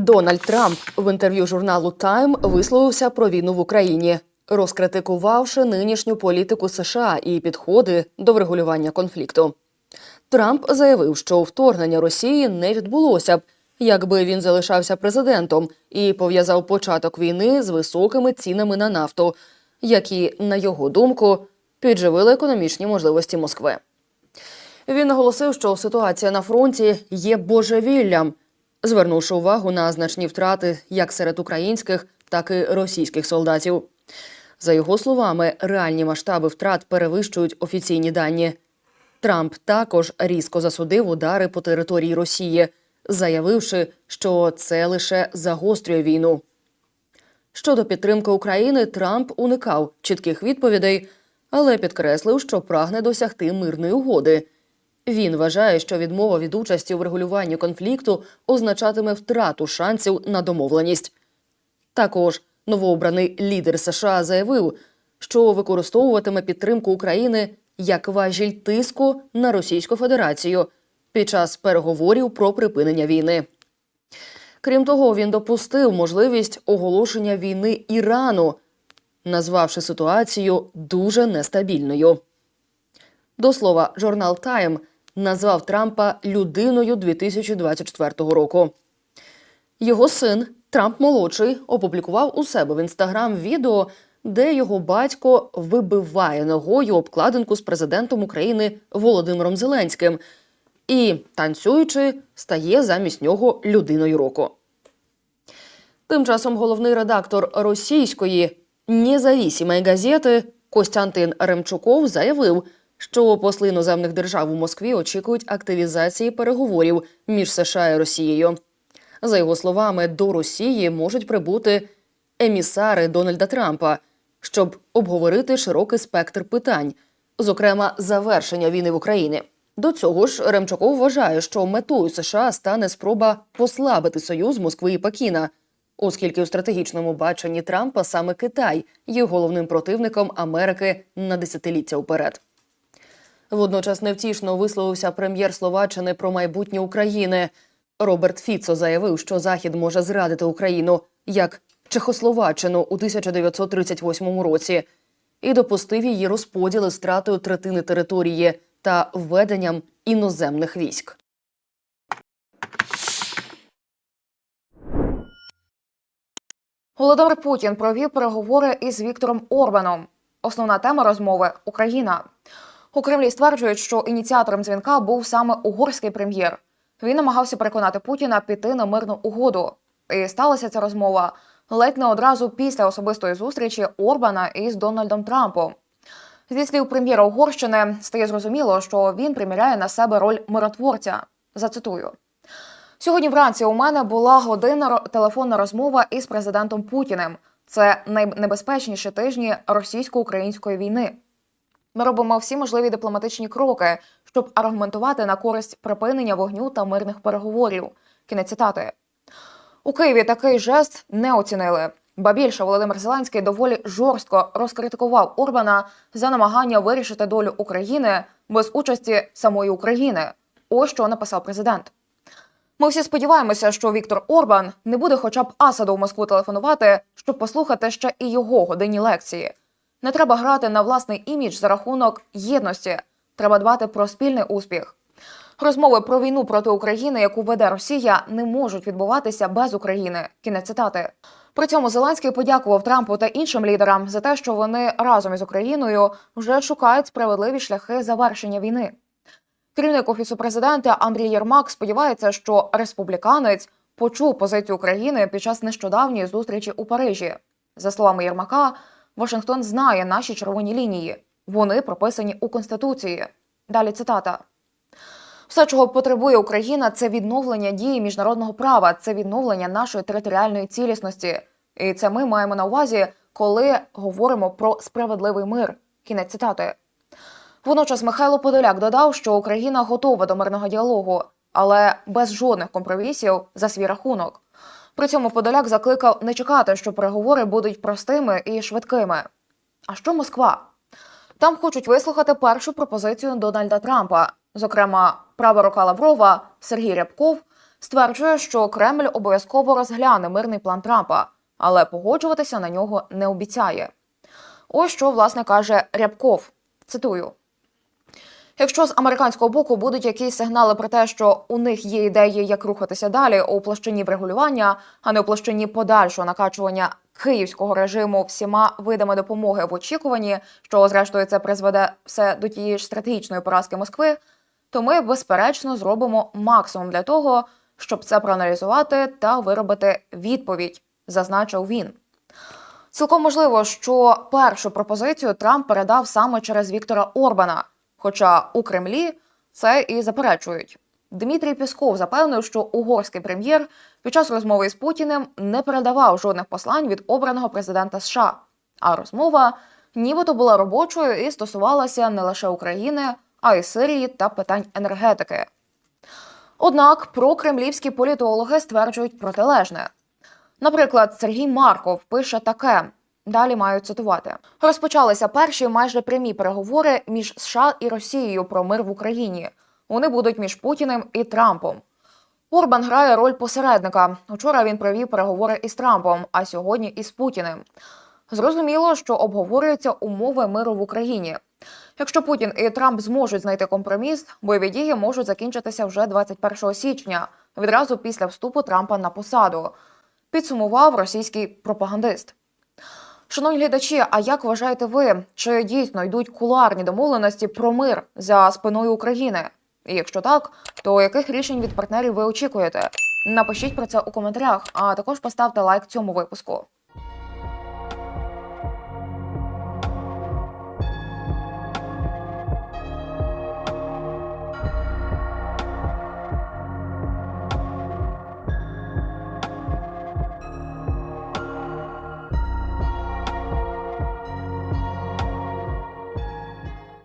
Дональд Трамп в інтерв'ю журналу Time висловився про війну в Україні, розкритикувавши нинішню політику США і підходи до врегулювання конфлікту. Трамп заявив, що вторгнення Росії не відбулося б, якби він залишався президентом і пов'язав початок війни з високими цінами на нафту, які, на його думку, підживили економічні можливості Москви. Він наголосив, що ситуація на фронті є божевіллям, звернувши увагу на значні втрати як серед українських, так і російських солдатів. За його словами, реальні масштаби втрат перевищують офіційні дані. Трамп також різко засудив удари по території Росії, заявивши, що це лише загострює війну. Щодо підтримки України, Трамп уникав чітких відповідей, але підкреслив, що прагне досягти мирної угоди. Він вважає, що відмова від участі у врегулюванні конфлікту означатиме втрату шансів на домовленість. Також новообраний лідер США заявив, що використовуватиме підтримку України як важіль тиску на Російську Федерацію під час переговорів про припинення війни. Крім того, він допустив можливість оголошення війни Ірану, назвавши ситуацію дуже нестабільною. До слова, журнал Time назвав Трампа людиною 2024 року. Його син Трамп молодший опублікував у себе в інстаграм відео, де його батько вибиває ногою обкладинку з президентом України Володимиром Зеленським і, танцюючи, стає замість нього людиною року. Тим часом головний редактор російської независимої газети Костянтин Ремчуков заявив, що посли іноземних держав у Москві очікують активізації переговорів між США і Росією. За його словами, до Росії можуть прибути емісари Дональда Трампа, щоб обговорити широкий спектр питань, зокрема завершення війни в Україні. До цього ж Ремчуков вважає, що метою США стане спроба послабити союз Москви і Пекіна, оскільки у стратегічному баченні Трампа саме Китай є головним противником Америки на десятиліття вперед. Водночас невтішно висловився прем'єр Словаччини про майбутнє України. Роберт Фіцо заявив, що Захід може зрадити Україну як Чехословаччину у 1938 році і допустив її розподіл із стратою третини території та введенням іноземних військ. Володимир Путін провів переговори із Віктором Орбаном. Основна тема розмови Україна. У Кремлі стверджують, що ініціатором дзвінка був саме угорський прем'єр. Він намагався переконати Путіна піти на мирну угоду. І сталася ця розмова ледь не одразу після особистої зустрічі Орбана із Дональдом Трампом. Зі слів прем'єра Угорщини стає зрозуміло, що він приміряє на себе роль миротворця. Зацитую. Сьогодні вранці у мене була годинна телефонна розмова із президентом Путіним. Це найнебезпечніші тижні російсько-української війни. Ми робимо всі можливі дипломатичні кроки, щоб аргументувати на користь припинення вогню та мирних переговорів. Кінець цитати. У Києві такий жест не оцінили. Ба більше Володимир Зеленський доволі жорстко розкритикував Орбана за намагання вирішити долю України без участі самої України. Ось що написав президент. Ми всі сподіваємося, що Віктор Орбан не буде хоча б Асаду в Москву телефонувати, щоб послухати ще і його годинні лекції. Не треба грати на власний імідж за рахунок єдності. Треба дбати про спільний успіх. Розмови про війну проти України, яку веде Росія, не можуть відбуватися без України. Кінець цитати. При цьому Зеленський подякував Трампу та іншим лідерам за те, що вони разом із Україною вже шукають справедливі шляхи завершення війни. Керівник офісу президента Андрій Єрмак сподівається, що республіканець почув позицію України під час нещодавньої зустрічі у Парижі. За словами Єрмака, Вашингтон знає наші червоні лінії. Вони прописані у конституції. Далі цитата. Все, чого потребує Україна, це відновлення дії міжнародного права, це відновлення нашої територіальної цілісності. І це ми маємо на увазі, коли говоримо про справедливий мир. Кінець цитати. Водночас Михайло Подоляк додав, що Україна готова до мирного діалогу, але без жодних компромісів за свій рахунок. При цьому Подоляк закликав не чекати, що переговори будуть простими і швидкими. А що Москва? Там хочуть вислухати першу пропозицію Дональда Трампа. Зокрема, права рука Лаврова Сергій Рябков стверджує, що Кремль обов'язково розгляне мирний план Трампа, але погоджуватися на нього не обіцяє. Ось що власне каже Рябков. Цитую. Якщо з американського боку будуть якісь сигнали про те, що у них є ідеї, як рухатися далі у площині врегулювання, а не у площині подальшого накачування київського режиму всіма видами допомоги в очікуванні, що зрештою це призведе все до тієї ж стратегічної поразки Москви, то ми безперечно зробимо максимум для того, щоб це проаналізувати та виробити відповідь, зазначив він. Цілком можливо, що першу пропозицію Трамп передав саме через Віктора Орбана, хоча у Кремлі це і заперечують. Дмитрій Пісков запевнив, що угорський прем'єр під час розмови із Путіним не передавав жодних послань від обраного президента США. А розмова нібито була робочою і стосувалася не лише України, а й Сирії та питань енергетики. Однак прокремлівські політологи стверджують протилежне. Наприклад, Сергій Марков пише таке. Далі маю цитувати: розпочалися перші майже прямі переговори між США і Росією про мир в Україні. Вони будуть між Путіним і Трампом. Орбан грає роль посередника. Учора він провів переговори із Трампом, а сьогодні із Путіним. Зрозуміло, що обговорюються умови миру в Україні. Якщо Путін і Трамп зможуть знайти компроміс, бойові дії можуть закінчитися вже 21 січня, відразу після вступу Трампа на посаду. Підсумував російський пропагандист. Шановні глядачі, а як вважаєте ви, чи дійсно йдуть куларні домовленості про мир за спиною України? І якщо так, то яких рішень від партнерів ви очікуєте? Напишіть про це у коментарях, а також поставте лайк цьому випуску.